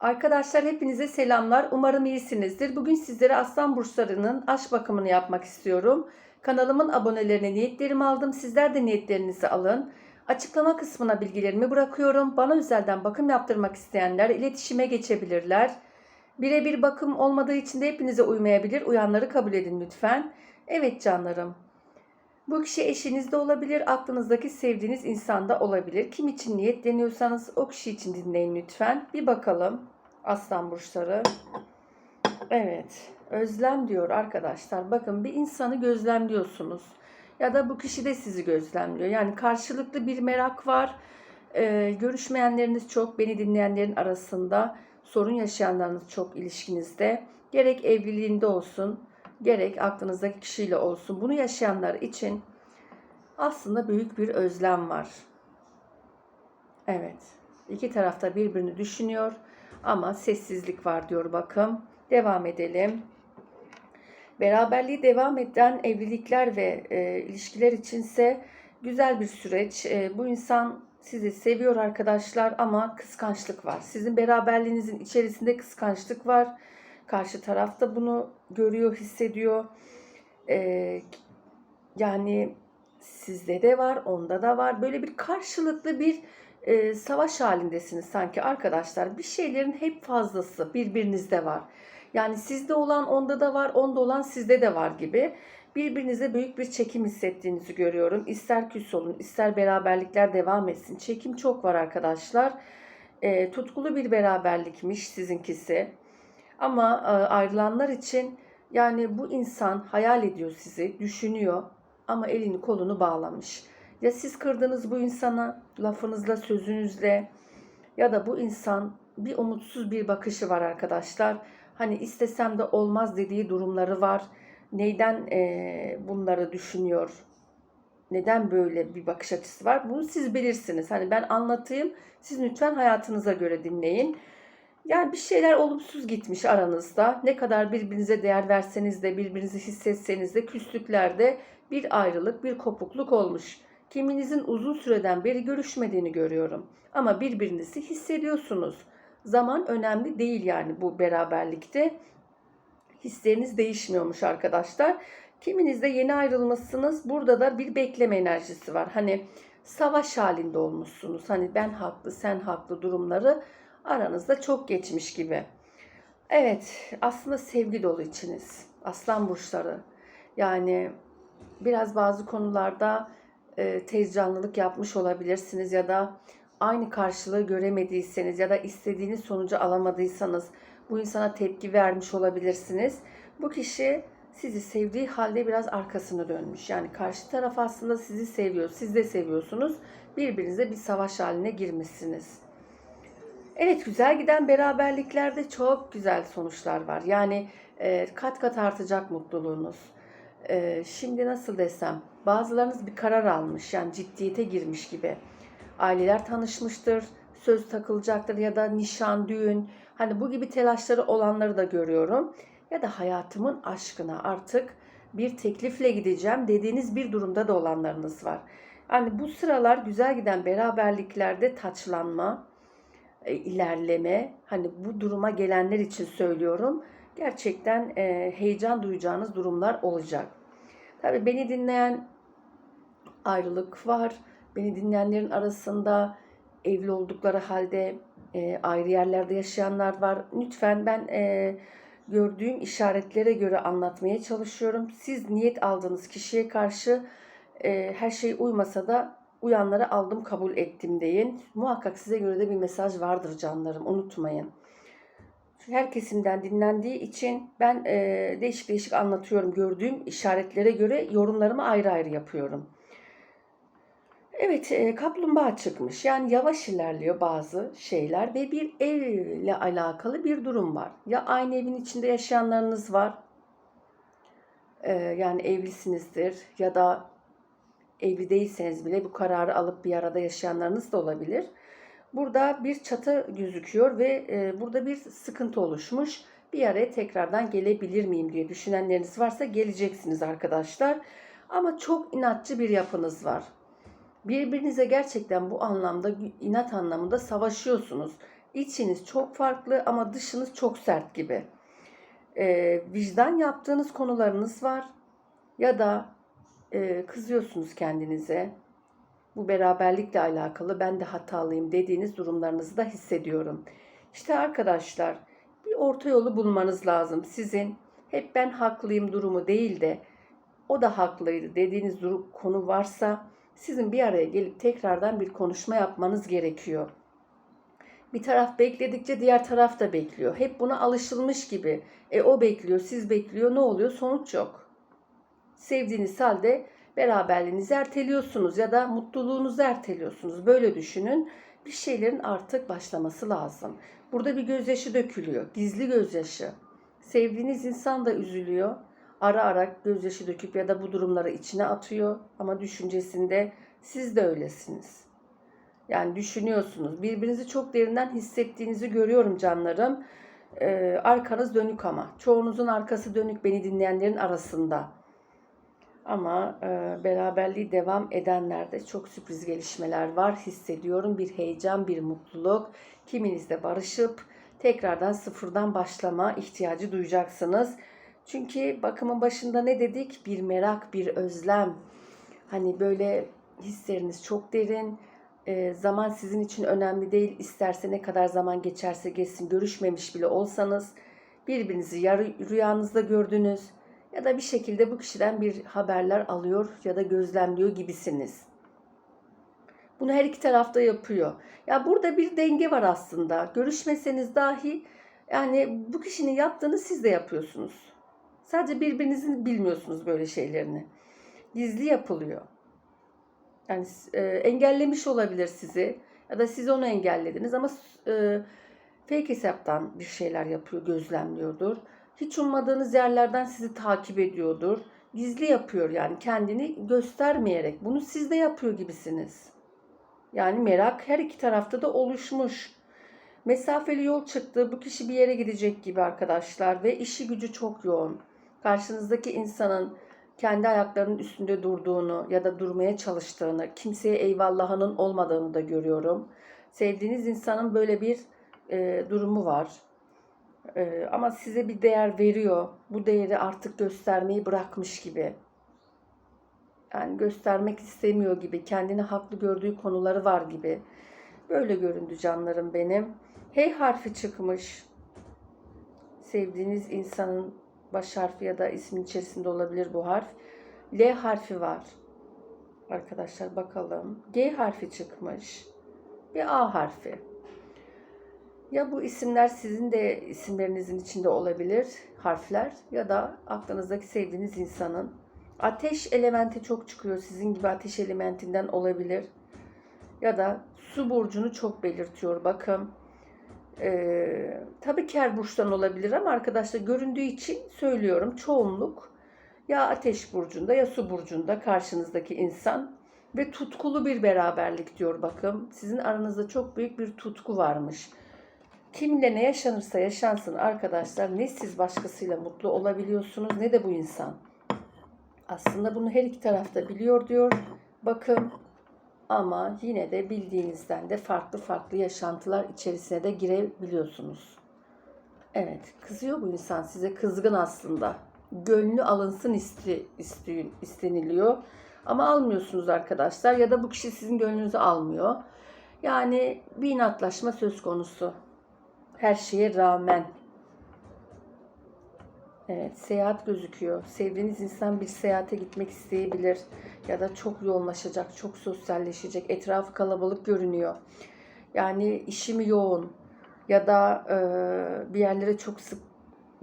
Arkadaşlar hepinize selamlar. Umarım iyisinizdir. Bugün sizlere aslan burçlarının aşk bakımını yapmak istiyorum. Kanalımın abonelerine niyetlerimi aldım. Sizler de niyetlerinizi alın. Açıklama kısmına bilgilerimi bırakıyorum. Bana özelden bakım yaptırmak isteyenler iletişime geçebilirler. Birebir bakım olmadığı için de hepinize uymayabilir. Uyanları kabul edin lütfen. Evet canlarım. Bu kişi eşiniz de olabilir, aklınızdaki sevdiğiniz insan da olabilir. Kim için niyetleniyorsanız o kişi için dinleyin lütfen. Bir bakalım aslan burçları. Evet, özlem diyor arkadaşlar. Bakın bir insanı gözlemliyorsunuz. Ya da bu kişi de sizi gözlemliyor. Yani karşılıklı bir merak var. Ee, görüşmeyenleriniz çok, beni dinleyenlerin arasında sorun yaşayanlarınız çok ilişkinizde. Gerek evliliğinde olsun, gerek aklınızdaki kişiyle olsun. Bunu yaşayanlar için aslında büyük bir özlem var. Evet. iki tarafta birbirini düşünüyor ama sessizlik var diyor bakım. Devam edelim. Beraberliği devam eden evlilikler ve e, ilişkiler içinse güzel bir süreç. E, bu insan sizi seviyor arkadaşlar ama kıskançlık var. Sizin beraberliğinizin içerisinde kıskançlık var. Karşı taraf da bunu görüyor, hissediyor. Ee, yani sizde de var, onda da var. Böyle bir karşılıklı bir e, savaş halindesiniz sanki arkadaşlar. Bir şeylerin hep fazlası birbirinizde var. Yani sizde olan onda da var, onda olan sizde de var gibi. Birbirinize büyük bir çekim hissettiğinizi görüyorum. İster küs olun, ister beraberlikler devam etsin. Çekim çok var arkadaşlar. E, tutkulu bir beraberlikmiş sizinkisi. Ama e, ayrılanlar için yani bu insan hayal ediyor sizi, düşünüyor ama elini kolunu bağlamış. Ya siz kırdınız bu insana lafınızla, sözünüzle ya da bu insan bir umutsuz bir bakışı var arkadaşlar. Hani istesem de olmaz dediği durumları var. Neyden e, bunları düşünüyor? Neden böyle bir bakış açısı var? Bunu siz bilirsiniz. Hani ben anlatayım. Siz lütfen hayatınıza göre dinleyin. Yani bir şeyler olumsuz gitmiş aranızda. Ne kadar birbirinize değer verseniz de, birbirinizi hissetseniz de, küslüklerde bir ayrılık, bir kopukluk olmuş. Kiminizin uzun süreden beri görüşmediğini görüyorum. Ama birbirinizi hissediyorsunuz. Zaman önemli değil yani bu beraberlikte. Hisleriniz değişmiyormuş arkadaşlar. Kiminizde yeni ayrılmışsınız. Burada da bir bekleme enerjisi var. Hani savaş halinde olmuşsunuz. Hani ben haklı, sen haklı durumları aranızda çok geçmiş gibi. Evet, aslında sevgi dolu içiniz. Aslan burçları. Yani biraz bazı konularda e, tez yapmış olabilirsiniz ya da aynı karşılığı göremediyseniz ya da istediğiniz sonucu alamadıysanız bu insana tepki vermiş olabilirsiniz. Bu kişi sizi sevdiği halde biraz arkasını dönmüş. Yani karşı taraf aslında sizi seviyor, siz de seviyorsunuz. Birbirinize bir savaş haline girmişsiniz. Evet güzel giden beraberliklerde çok güzel sonuçlar var. Yani e, kat kat artacak mutluluğunuz. E, şimdi nasıl desem bazılarınız bir karar almış yani ciddiyete girmiş gibi. Aileler tanışmıştır, söz takılacaktır ya da nişan, düğün hani bu gibi telaşları olanları da görüyorum. Ya da hayatımın aşkına artık bir teklifle gideceğim dediğiniz bir durumda da olanlarınız var. Yani bu sıralar güzel giden beraberliklerde taçlanma, e, ilerleme hani bu duruma gelenler için söylüyorum. Gerçekten e, heyecan duyacağınız durumlar olacak. Tabii beni dinleyen ayrılık var. Beni dinleyenlerin arasında evli oldukları halde e, ayrı yerlerde yaşayanlar var. Lütfen ben e, gördüğüm işaretlere göre anlatmaya çalışıyorum. Siz niyet aldığınız kişiye karşı her şey uymasa da uyanları aldım kabul ettim deyin. Muhakkak size göre de bir mesaj vardır canlarım unutmayın. Her kesimden dinlendiği için ben e, değişik değişik anlatıyorum. Gördüğüm işaretlere göre yorumlarımı ayrı ayrı yapıyorum. Evet, e, kaplumbağa çıkmış. Yani yavaş ilerliyor bazı şeyler ve bir evle alakalı bir durum var. Ya aynı evin içinde yaşayanlarınız var. E, yani evlisinizdir ya da evli değilseniz bile bu kararı alıp bir arada yaşayanlarınız da olabilir. Burada bir çatı gözüküyor ve e, burada bir sıkıntı oluşmuş. Bir araya tekrardan gelebilir miyim diye düşünenleriniz varsa geleceksiniz arkadaşlar. Ama çok inatçı bir yapınız var. Birbirinize gerçekten bu anlamda inat anlamında savaşıyorsunuz. İçiniz çok farklı ama dışınız çok sert gibi. Ee, vicdan yaptığınız konularınız var ya da e, kızıyorsunuz kendinize. Bu beraberlikle alakalı ben de hatalıyım dediğiniz durumlarınızı da hissediyorum. İşte arkadaşlar bir orta yolu bulmanız lazım. Sizin hep ben haklıyım durumu değil de o da haklıydı dediğiniz durum konu varsa sizin bir araya gelip tekrardan bir konuşma yapmanız gerekiyor. Bir taraf bekledikçe diğer taraf da bekliyor. Hep buna alışılmış gibi. E o bekliyor, siz bekliyor. Ne oluyor? Sonuç yok. Sevdiğiniz halde beraberliğinizi erteliyorsunuz ya da mutluluğunuzu erteliyorsunuz. Böyle düşünün. Bir şeylerin artık başlaması lazım. Burada bir gözyaşı dökülüyor. Gizli gözyaşı. Sevdiğiniz insan da üzülüyor. Ara ara gözyaşı döküp ya da bu durumları içine atıyor. Ama düşüncesinde siz de öylesiniz. Yani düşünüyorsunuz. Birbirinizi çok derinden hissettiğinizi görüyorum canlarım. Ee, arkanız dönük ama. Çoğunuzun arkası dönük beni dinleyenlerin arasında. Ama e, beraberliği devam edenlerde çok sürpriz gelişmeler var. Hissediyorum bir heyecan, bir mutluluk. Kiminizle barışıp tekrardan sıfırdan başlama ihtiyacı duyacaksınız. Çünkü bakımın başında ne dedik? Bir merak, bir özlem. Hani böyle hisleriniz çok derin. E, zaman sizin için önemli değil. İsterse ne kadar zaman geçerse geçsin. Görüşmemiş bile olsanız birbirinizi ya rüyanızda gördünüz ya da bir şekilde bu kişiden bir haberler alıyor ya da gözlemliyor gibisiniz. Bunu her iki tarafta yapıyor. Ya burada bir denge var aslında. Görüşmeseniz dahi yani bu kişinin yaptığını siz de yapıyorsunuz. Sadece birbirinizin bilmiyorsunuz böyle şeylerini. Gizli yapılıyor. Yani e, engellemiş olabilir sizi ya da siz onu engellediniz ama e, fake hesaptan bir şeyler yapıyor, gözlemliyordur. Hiç ummadığınız yerlerden sizi takip ediyordur. Gizli yapıyor yani kendini göstermeyerek. Bunu siz de yapıyor gibisiniz. Yani merak her iki tarafta da oluşmuş. Mesafeli yol çıktı. Bu kişi bir yere gidecek gibi arkadaşlar ve işi gücü çok yoğun. Karşınızdaki insanın kendi ayaklarının üstünde durduğunu ya da durmaya çalıştığını, kimseye eyvallahının olmadığını da görüyorum. Sevdiğiniz insanın böyle bir e, durumu var. E, ama size bir değer veriyor. Bu değeri artık göstermeyi bırakmış gibi. Yani göstermek istemiyor gibi, kendini haklı gördüğü konuları var gibi. Böyle göründü canlarım benim. H harfi çıkmış. Sevdiğiniz insanın baş harfi ya da ismin içerisinde olabilir bu harf. L harfi var. Arkadaşlar bakalım. G harfi çıkmış. Bir A harfi. Ya bu isimler sizin de isimlerinizin içinde olabilir harfler ya da aklınızdaki sevdiğiniz insanın. Ateş elementi çok çıkıyor. Sizin gibi ateş elementinden olabilir. Ya da su burcunu çok belirtiyor. Bakın. Ee, tabii ker burçtan olabilir ama arkadaşlar göründüğü için söylüyorum. Çoğunluk ya ateş burcunda ya su burcunda karşınızdaki insan ve tutkulu bir beraberlik diyor bakın. Sizin aranızda çok büyük bir tutku varmış. Kiminle ne yaşanırsa yaşansın arkadaşlar ne siz başkasıyla mutlu olabiliyorsunuz ne de bu insan. Aslında bunu her iki tarafta biliyor diyor. Bakın ama yine de bildiğinizden de farklı farklı yaşantılar içerisine de girebiliyorsunuz. Evet, kızıyor bu insan size kızgın aslında. Gönlü alınsın iste, isteyin, isteniliyor. Ama almıyorsunuz arkadaşlar ya da bu kişi sizin gönlünüzü almıyor. Yani bir inatlaşma söz konusu. Her şeye rağmen. Evet, seyahat gözüküyor. Sevdiğiniz insan bir seyahate gitmek isteyebilir ya da çok yoğunlaşacak, çok sosyalleşecek. Etrafı kalabalık görünüyor. Yani işi yoğun ya da e, bir yerlere çok sık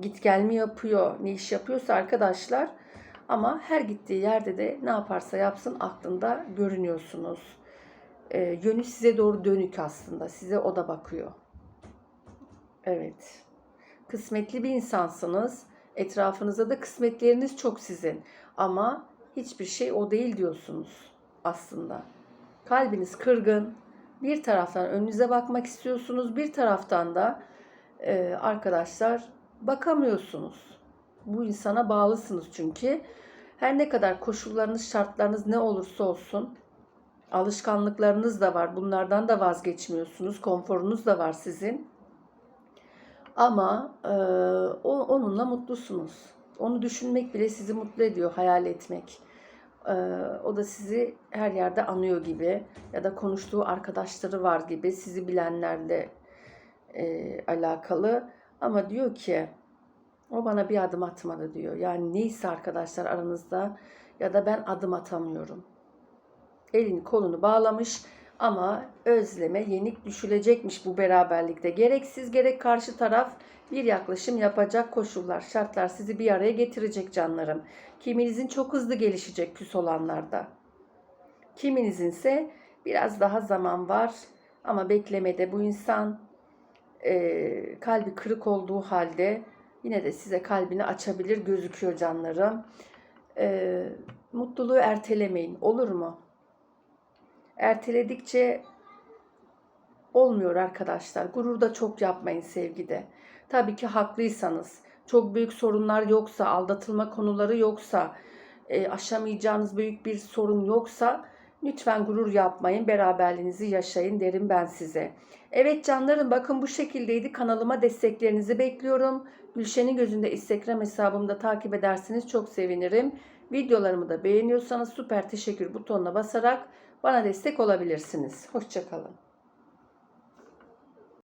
git gel mi yapıyor, ne iş yapıyorsa arkadaşlar. Ama her gittiği yerde de ne yaparsa yapsın aklında görünüyorsunuz. E, yönü size doğru dönük aslında. Size o da bakıyor. Evet. Kısmetli bir insansınız. Etrafınızda da kısmetleriniz çok sizin. Ama hiçbir şey o değil diyorsunuz aslında. Kalbiniz kırgın. Bir taraftan önünüze bakmak istiyorsunuz. Bir taraftan da e, arkadaşlar bakamıyorsunuz. Bu insana bağlısınız çünkü. Her ne kadar koşullarınız, şartlarınız ne olursa olsun Alışkanlıklarınız da var. Bunlardan da vazgeçmiyorsunuz. Konforunuz da var sizin. Ama e, o, onunla mutlusunuz. Onu düşünmek bile sizi mutlu ediyor, hayal etmek. E, o da sizi her yerde anıyor gibi ya da konuştuğu arkadaşları var gibi sizi bilenlerle e, alakalı. Ama diyor ki o bana bir adım atmadı diyor. Yani neyse arkadaşlar aranızda ya da ben adım atamıyorum. Elini kolunu bağlamış ama özleme yenik düşülecekmiş bu beraberlikte. Gerek siz gerek karşı taraf bir yaklaşım yapacak koşullar, şartlar sizi bir araya getirecek canlarım. Kiminizin çok hızlı gelişecek küs olanlarda. Kiminizin ise biraz daha zaman var ama beklemede bu insan e, kalbi kırık olduğu halde yine de size kalbini açabilir gözüküyor canlarım. E, mutluluğu ertelemeyin olur mu? Erteledikçe olmuyor arkadaşlar. Gurur da çok yapmayın sevgide. Tabii ki haklıysanız, çok büyük sorunlar yoksa, aldatılma konuları yoksa, e, aşamayacağınız büyük bir sorun yoksa lütfen gurur yapmayın. Beraberliğinizi yaşayın derim ben size. Evet canlarım bakın bu şekildeydi. Kanalıma desteklerinizi bekliyorum. Gülşen'in gözünde Instagram hesabımda takip ederseniz çok sevinirim. Videolarımı da beğeniyorsanız süper teşekkür butonuna basarak bana destek olabilirsiniz. Hoşçakalın.